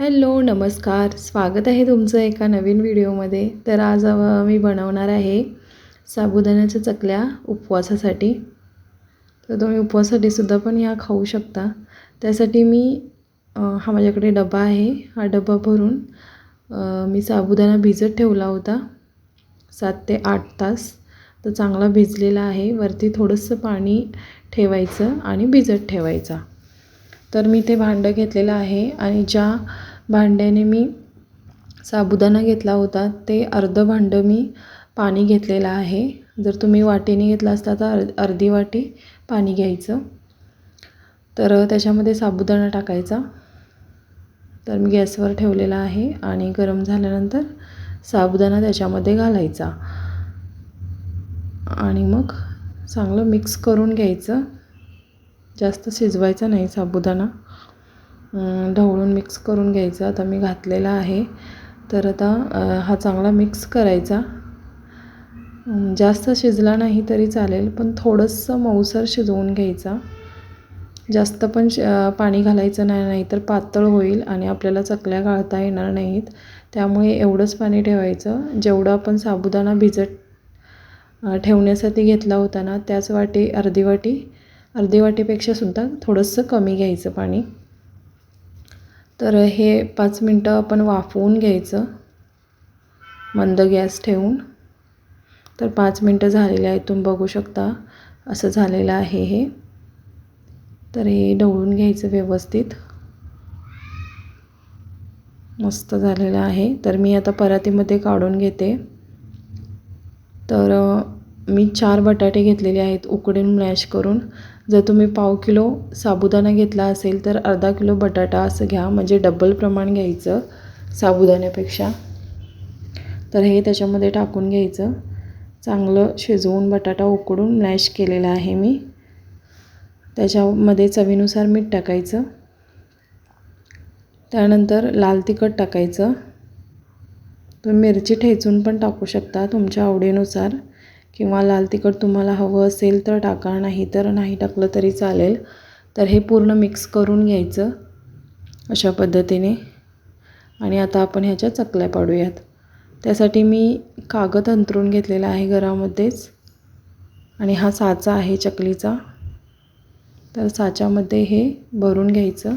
Hello नमस्कार. स्वागत आहे तुमचं एका नवीन व्हिडिओमध्ये. तर आज मी बनवणार आहे साबुदाण्याच्या चकल्या उपवासासाठी. तर तुम्ही उपवासासाठी सुद्धा पण या खाऊ शकता. त्यासाठी मी हा माझ्याकडे डबा आहे. हा डबा भरून मी साबुदाणा भिजत ठेवला होता. सात ते आठ तास. तर चांगला भिजलेला आहे. वरती थोडंसं पाणी ठेवायचं आणि भिजत ठेवायचा. तर मी ते भांडं घेतलेलं आहे आणि ज्या भांड्याने मी साबुदाणा घेतला होता. ते अर्धं भांडं मी पाणी घेतलेलं आहे. जर तुम्ही वाटीने घेतला असता तर अर् अर्धी वाटी पाणी घ्यायचं. तर त्याच्यामध्ये साबुदाणा टाकायचा. तर मी गॅसवर ठेवलेला आहे आणि गरम झाल्यानंतर साबुदाणा त्याच्यामध्ये घालायचा. आणि मग चांगलं मिक्स करून घ्यायचं. जास्त शिजवायचा नाही साबुदाणा. ढवळून मिक्स करून घ्यायचा. आता मी घातलेला आहे. तर आता हा चांगला मिक्स करायचा. जास्त शिजला नाही तरी चालेल पण थोडंसं मऊसर शिजवून घ्यायचा. जास्त पण पाणी घालायचं नाही नाही तर पातळ होईल आणि आपल्याला चकल्या गाळता येणार नाहीत. त्यामुळे एवढंच पाणी ठेवायचं. जेवढं आपण साबुदाणा भिजत ठेवण्यासाठी घेतला होता ना त्याच वाटी अर्धी वाटी अर्धी वाटीपेक्षासुद्धा थोडंसं कमी घ्यायचं पाणी. तर हे पाच मिनटं आपण वाफवून घ्यायचं. मंद गॅस ठेवून. तर पाच मिनटं झालेले आहेत तुम्ही बघू शकता. असं झालेलं आहे हे. तर हे ढवळून घ्यायचं व्यवस्थित. मस्त झालेलं आहे. तर मी आता परातीमध्ये काढून घेते. तर मी चार बटाटे घेतलेले आहेत उकडून मॅश करून. जर तुम्ही पाव किलो साबुदाणा घेतला असेल तर अर्धा किलो बटाटा असं घ्या. म्हणजे डबल प्रमाण घ्यायचं साबुदाण्यापेक्षा. तर हे त्याच्यामध्ये टाकून घ्यायचं. चांगलं शिजवून बटाटा उकडून मॅश केलेला आहे मी. त्याच्यामध्ये चवीनुसार मीठ टाकायचं. त्यानंतर लाल तिखट टाकायचं. तुम्ही मिरची ठेचून पण टाकू शकता तुमच्या आवडीनुसार. किंवा लाल तिखट तुम्हाला हवं असेल तर टाका नाही तर नाही टाकलं तरी चालेल. तर हे पूर्ण मिक्स करून घ्यायचं अशा पद्धतीने. आणि आता आपण ह्याच्या चकल्या पाडूयात. त्यासाठी मी कागद अंतरून घेतलेला आहे घरामध्येच. आणि हा साचा आहे चकलीचा. तर साच्यामध्ये हे भरून घ्यायचं.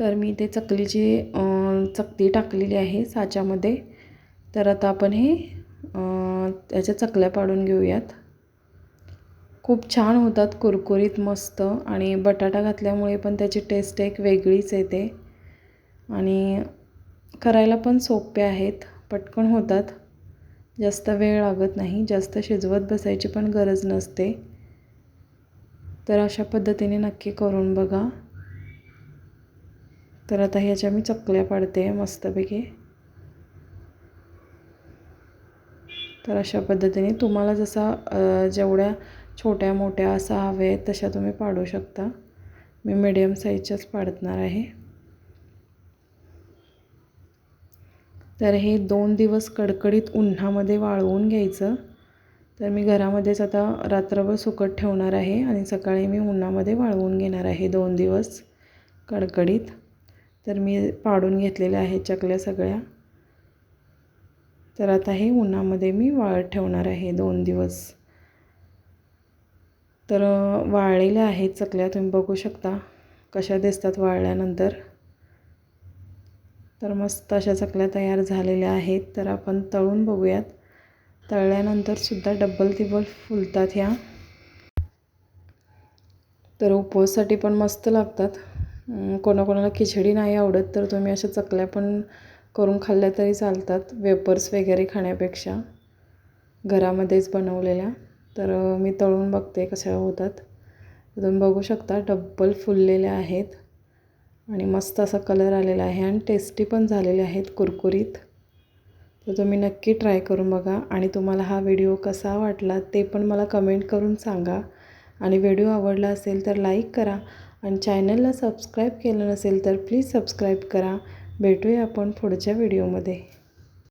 तर मी ते चकलीची चकती टाकलेली आहे साच्यामध्ये. तर आता आपण हे त्याच्या चकल्या पाडून घेऊयात. खूप छान होतात कुरकुरीत मस्त. आणि बटाटा घातल्यामुळे पण त्याची टेस्ट एक वेगळीच येते. आणि करायला पण सोपे आहेत पटकन होतात. जास्त वेळ लागत नाही जास्त शिजवत बसायची पण गरज नसते. तर अशा पद्धतीने नक्की करून बघा. तर आता ह्याच्या मी चकल्या पाडते मस्तपैकी. तर अशा पद्धतीने तुम्हाला जसा जेवढ्या छोट्या मोठ्या असा हवे आहेत तशा तुम्ही पाडू शकता. मी मिडियम साईजच्याच पाडणार आहे. तर हे दोन दिवस कडकडीत उन्हामध्ये वाळवून घ्यायचं. तर मी घरामध्येच आता रात्रभर सुकट ठेवणार आहे आणि सकाळी मी उन्हामध्ये वाळवून घेणार आहे दोन दिवस कडकडीत. तर मी पाडून घेतलेल्या आहेत चकल्या सगळ्या. तर आता हे उन्हामध्ये मी वाळत ठेवणार आहे दोन दिवस. तर वाळलेल्या आहेत चकल्या तुम्ही बघू शकता कशा दिसतात वाळल्यानंतर. तर मस्त अशा चकल्या तयार झालेल्या आहेत तर आपण तळून बघूयात. तळल्यानंतरसुद्धा डब्बल तिब्बल फुलतात ह्या. तर उपवाससाठी पण मस्त लागतात. कोणाकोणाला खिचडी नाही आवडत तर तुम्ही अशा चकल्या पण करून खाल्ल्या तरी चालतात. वेपर्स वगैरे खाण्यापेक्षा घरामध्येच बनवलेल्या. तर मी तळून बघते कशा होतात. तुम्ही बघू शकता डब्बल फुललेल्या आहेत आणि मस्त असा कलर आलेला आहे आणि टेस्टी पण झालेले आहेत कुरकुरीत. तर तुम्ही नक्की ट्राय करून बघा आणि तुम्हाला हा व्हिडिओ कसा वाटला ते पण मला कमेंट करून सांगा. आणि व्हिडिओ आवडला असेल तर लाईक करा आणि चॅनलला सबस्क्राईब केलं नसेल तर प्लीज सबस्क्राईब करा. भेटूया आपण पुढच्या व्हिडिओमध्ये.